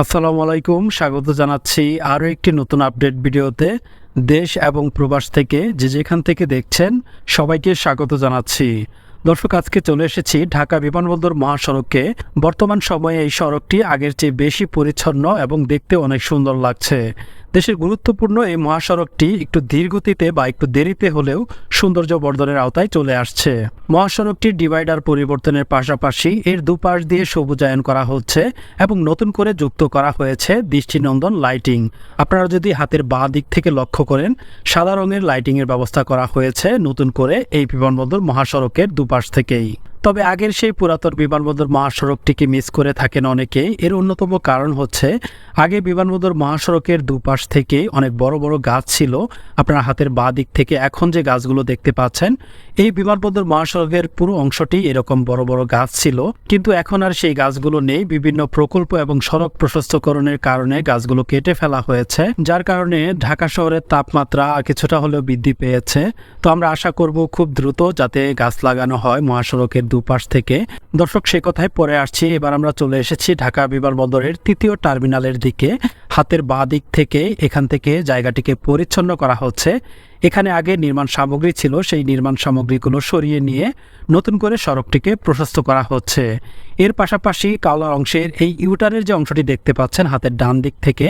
আসসালামু আলাইকুম, স্বাগত জানাচ্ছি আরও একটি নতুন আপডেট ভিডিওতে। দেশ এবং প্রবাস থেকে যে যেখান থেকে দেখছেন, সবাইকে স্বাগত জানাচ্ছি। দর্শক, আজকে চলে এসেছি ঢাকা বিমানবন্দর মহাসড়কে। বর্তমান সময়ে এই সড়কটি আগের চেয়ে বেশি পরিচ্ছন্ন এবং দেখতে অনেক সুন্দর লাগছে। দেশের গুরুত্বপূর্ণ এই মহাসড়কটি একটু ধীরগতিতে বা একটু দেরিতে হলেও সৌন্দর্য বর্ধনের আওতায় চলে আসছে। মহাসড়কটির ডিভাইডার পরিবর্তনের পাশাপাশি এর দুপাশ দিয়ে সবুজায়ন করা হচ্ছে এবং নতুন করে যুক্ত করা হয়েছে দৃষ্টিনন্দন লাইটিং। আপনারা যদি হাতের বাঁ দিক থেকে লক্ষ্য করেন, সাদা রঙের লাইটিংয়ের ব্যবস্থা করা হয়েছে নতুন করে এই বিমানবন্দর মহাসড়কের দুপাশ থেকেই। তবে আগের সেই পুরাতন বিমানবন্দর মহাসড়কটিকে মিস করে থাকেন অনেকেই। এর অন্যতম কারণ হচ্ছে, আগে বিমানবন্দর মহাসড়কের দুপাশ থেকে অনেক বড় বড় গাছ ছিল। আপনার হাতের বাঁ দিক থেকে এখন যে গাছগুলো দেখতে পাচ্ছেন এই বিমানবন্দর মহাসড়কের পুরো অংশটি এরকম বড় বড় গাছ ছিল, কিন্তু এখন আর সেই গাছগুলো নেই। বিভিন্ন প্রকল্প এবং সড়ক প্রশস্তকরণের কারণে গাছগুলো কেটে ফেলা হয়েছে, যার কারণে ঢাকা শহরের তাপমাত্রা কিছুটা হলেও বৃদ্ধি পেয়েছে। তো আমরা আশা করব খুব দ্রুত যাতে গাছ লাগানো হয় মহাসড়কের দুপাশ থেকে। দর্শক, সে কথায় পরে আসছি। এবার আমরা চলে এসেছি ঢাকা বিমানবন্দরের তৃতীয় টার্মিনালের দিকে। হাতের বাঁ দিক থেকে এখান থেকে জায়গাটিকে পরিচ্ছন্ন করা হচ্ছে। এখানে আগে নির্মাণ সামগ্রী ছিল, সেই নির্মাণ সামগ্রীগুলো সরিয়ে নিয়ে নতুন করে সড়কটিকে প্রশস্ত করা হচ্ছে। এর পাশাপাশি কালো অংশের এই ইউটারের যে অংশটি দেখতে পাচ্ছেন হাতের ডান দিক থেকে,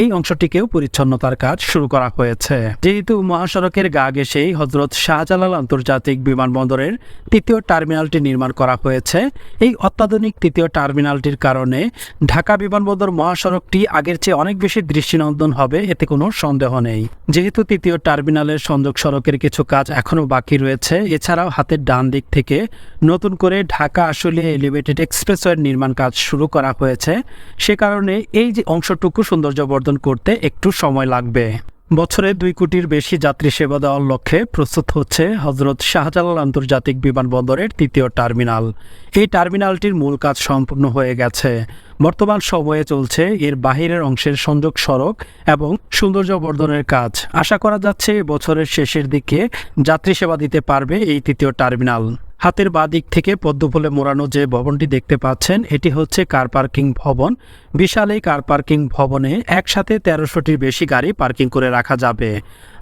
এই অংশটিকেও পরিচ্ছন্নতার কাজ শুরু করা হয়েছে। যেহেতু মহাসড়কের গা ঘেসেই হজরত শাহজালাল আন্তর্জাতিক বিমানবন্দরের তৃতীয় টার্মিনালটি নির্মাণ করা হয়েছে, এই অত্যাধুনিক তৃতীয় টার্মিনালটির কারণে ঢাকা বিমানবন্দর মহাসড়কটি আগের চেয়ে অনেক বেশি দৃষ্টিনন্দন হবে, এতে কোনো সন্দেহ নেই। যেহেতু তৃতীয় টার্মিনালের সংযোগ সড়কের কিছু কাজ এখনও বাকি রয়েছে। এছাড়াও হাতের ডান দিক থেকে নতুন করে ঢাকা আসলে এলিভেটেড এক্সপ্রেসওয়ের নির্মাণ কাজ শুরু করা হয়েছে। সে কারণে এই যে অংশটুকু সৌন্দর্য বর্ধন করতে একটু সময় লাগবে। বছরে দুই কোটির বেশি যাত্রী সেবা দেওয়ার লক্ষ্যে প্রস্তুত হচ্ছে হজরত শাহজালাল আন্তর্জাতিক বিমানবন্দরের তৃতীয় টার্মিনাল। এই টার্মিনালটির মূল কাজ সম্পূর্ণ হয়ে গেছে। বর্তমান সময়ে চলছে এর বাহিরের অংশের সংযোগ সড়ক এবং সৌন্দর্য বর্ধনের কাজ। আশা করা যাচ্ছে বছরের শেষের দিকে যাত্রী সেবা দিতে পারবে এই তৃতীয় টার্মিনাল। হাতের বাঁ দিক থেকে পদ্মফুলে মোড়ানো যে ভবনটি দেখতে পাচ্ছেন, এটি হচ্ছে কার পার্কিং ভবন। বিশাল এই কার পার্কিং ভবনে একসাথে তেরোশোটির বেশি গাড়ি পার্কিং করে রাখা যাবে।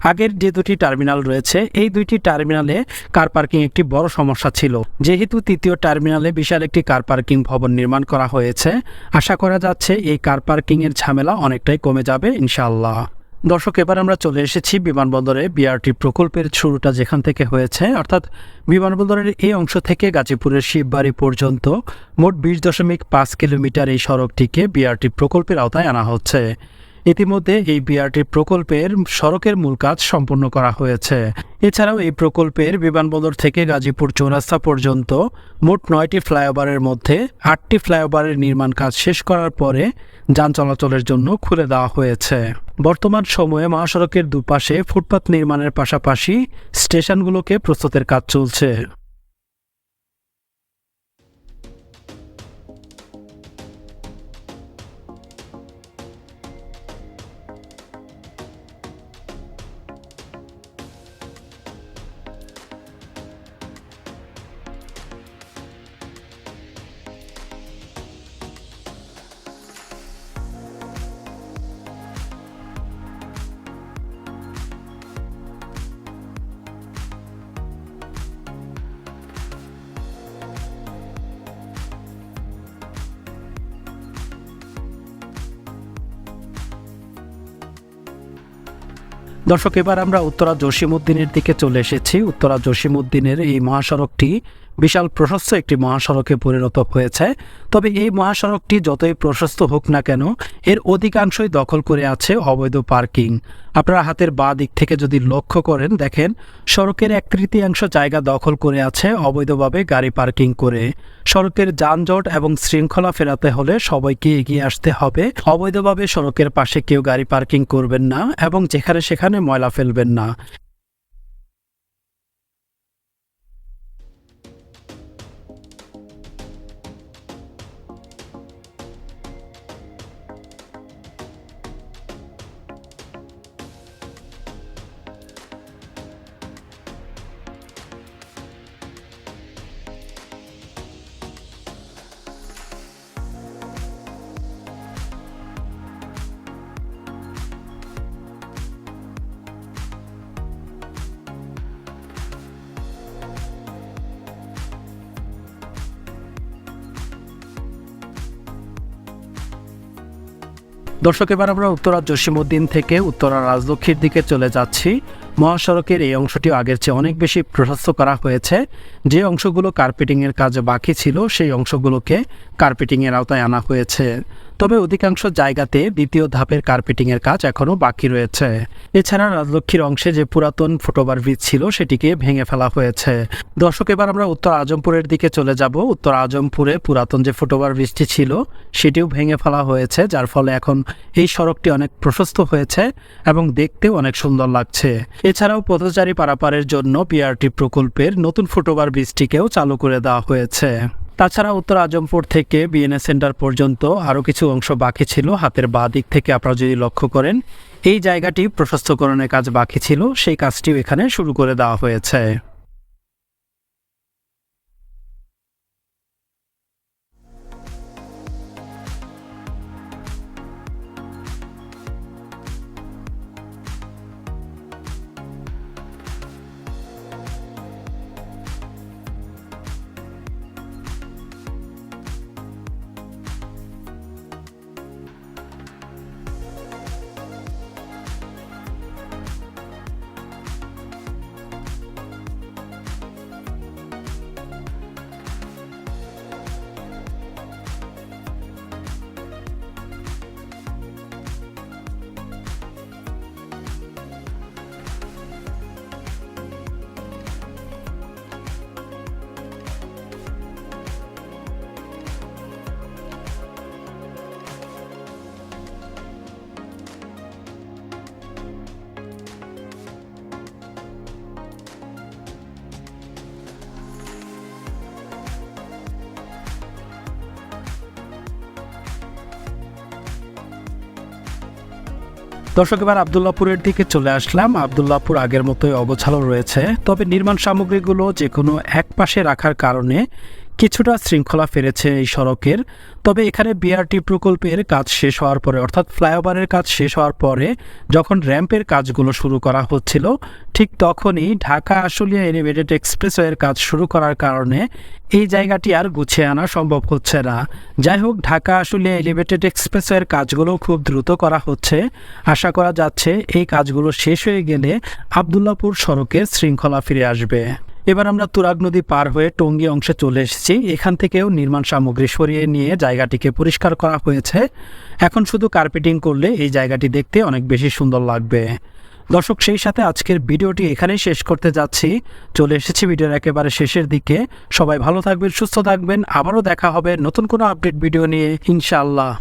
আগের যে দুটি টার্মিনাল রয়েছে, এই দুইটি টার্মিনালে কার পার্কিং একটি বড় সমস্যা ছিল। যেহেতু তৃতীয় টার্মিনালে বিশাল একটি কার পার্কিং ভবন নির্মাণ করা হয়েছে, আশা করা যাচ্ছে এই কার পার্কিংয়ের ঝামেলা অনেকটাই কমে যাবে, ইনশাআল্লাহ। দর্শক, এবার আমরা চলে এসেছি বিমানবন্দরে বিআরটি প্রকল্পের শুরুটা যেখান থেকে হয়েছে। অর্থাৎ বিমানবন্দরের এই অংশ থেকে গাজীপুরের শিববাড়ি পর্যন্ত মোট বিশ দশমিক পাঁচ কিলোমিটার এই সড়কটিকে বিআরটি প্রকল্পের আওতায় আনা হচ্ছে। ইতিমধ্যে এই বিআরটি প্রকল্পের সড়কের মূল কাজ সম্পন্ন করা হয়েছে। এছাড়াও এই প্রকল্পের বিমানবন্দর থেকে গাজীপুর চৌরাস্তা পর্যন্ত মোট নয়টি ফ্লাইওভারের মধ্যে আটটি ফ্লাইওভারের নির্মাণ কাজ শেষ করার পরে যান চলাচলের জন্য খুলে দেওয়া হয়েছে। বর্তমান সময়ে মহাসড়কের দুপাশে ফুটপাত নির্মাণের পাশাপাশি স্টেশনগুলোকে প্রস্তুতের কাজ চলছে। দর্শক এবার আমরা উত্তরা জসিমউদ্দিনের দিকে চলে এসেছি। উত্তরা জসিমউদ্দিনের এই মহাসড়কটি বিশাল প্রশস্ত একটি মহাসড়কে পরিণত হয়েছে। তবে এই মহাসড়কটি যতই প্রশস্ত হোক না কেন, এর অধিকাংশই দখল করে আছে অবৈধ পার্কিং। আপনারা হাতের বাঁ দিক থেকে যদি লক্ষ্য করেন, দেখেন সড়কের এক তৃতীয়াংশ জায়গা দখল করে আছে অবৈধভাবে গাড়ি পার্কিং করে। সড়কের যানজট এবং শৃঙ্খলা ফেরাতে হলে সবাইকে এগিয়ে আসতে হবে। অবৈধভাবে সড়কের পাশে কেউ গাড়ি পার্কিং করবেন না এবং যেখানে সেখানে ময়লা ফেলবেন না। দর্শক, এবার আমরা উত্তরা জসিমউদ্দিন থেকে উত্তরা রাজলক্ষ্মীর দিকে চলে যাচ্ছি। মহাসড়কের এই অংশটি আগের চেয়ে অনেক বেশি প্রশস্ত করা হয়েছে। যে অংশগুলো কার্পেটিংয়ের কাজ বাকি ছিল, সেই অংশগুলোকে কার্পেটিংয়ের আওতায় আনা হয়েছে। তবে অধিকাংশ জায়গাতে দ্বিতীয় ধাপের কার্পেটিংয়ের কাজ এখনও বাকি রয়েছে। এছাড়া রাজলক্ষ্মীর অংশে যে পুরাতন ফুটওভার ব্রিজ ছিল, সেটিকে ভেঙে ফেলা হয়েছে। দর্শক, এবার আমরা উত্তর আজমপুরের দিকে চলে যাব। উত্তর আজমপুরে পুরাতন যে ফুটওভার ব্রিজটি ছিল সেটিও ভেঙে ফেলা হয়েছে, যার ফলে এখন এই সড়কটি অনেক প্রশস্ত হয়েছে এবং দেখতেও অনেক সুন্দর লাগছে। এছাড়াও পথচারী পারাপারের জন্য পিআরটি প্রকল্পের নতুন ফুটওভার ব্রিজটিকেও চালু করে দেওয়া হয়েছে। তাছাড়া উত্তর আজমপুর থেকে বিএনএ সেন্টার পর্যন্ত আরও কিছু অংশ বাকি ছিল হাতের বাঁ দিক থেকে আপনারা যদি লক্ষ্য করেন, এই জায়গাটি প্রশস্তকরণের কাজ বাকি ছিল, সেই কাজটিও এখানে শুরু করে দেওয়া হয়েছে। দর্শক, এবার আবদুল্লাপুরের দিকে চলে আসলাম। আবদুল্লাপুর আগের মতোই অগোছালো রয়েছে। তবে নির্মাণ সামগ্রীগুলো যে কোনো এক পাশে রাখার কারণে কিছুটা শৃঙ্খলা ফেরেছে এই সড়কের। তবে এখানে বিআরটি প্রকল্পের কাজ শেষ হওয়ার পরে, অর্থাৎ ফ্লাইওভারের কাজ শেষ হওয়ার পরে যখন র্যাম্পের কাজগুলো শুরু করা হচ্ছিল, ঠিক তখনই ঢাকা আশুলিয়া এলিভেটেড এক্সপ্রেসওয়ের কাজ শুরু করার কারণে এই জায়গাটি আর গুছিয়ে আনা সম্ভব হচ্ছে না। যাই হোক, ঢাকা আশুলিয়া এলিভেটেড এক্সপ্রেসওয়ের কাজগুলো খুব দ্রুত করা হচ্ছে। আশা করা যাচ্ছে এই কাজগুলো শেষ হয়ে গেলে আবদুল্লাপুর সড়কের শৃঙ্খলা ফিরে আসবে। এবার আমরা তুরাগ নদী পার হয়ে টঙ্গী অংশে চলে এসেছি। এখান থেকেও নির্মাণ সামগ্রী সরিয়ে নিয়ে জায়গাটিকে পরিষ্কার করা হয়েছে। এখন শুধু কার্পেটিং করলে এই জায়গাটি দেখতে অনেক বেশি সুন্দর লাগবে। দর্শক, সেই সাথে আজকের ভিডিওটি এখানেই শেষ করতে যাচ্ছি। চলে এসেছি ভিডিওর একেবারে শেষের দিকে। সবাই ভালো থাকবেন, সুস্থ থাকবেন। আবারও দেখা হবে নতুন কোনো আপডেট ভিডিও নিয়ে, ইনশাআল্লাহ।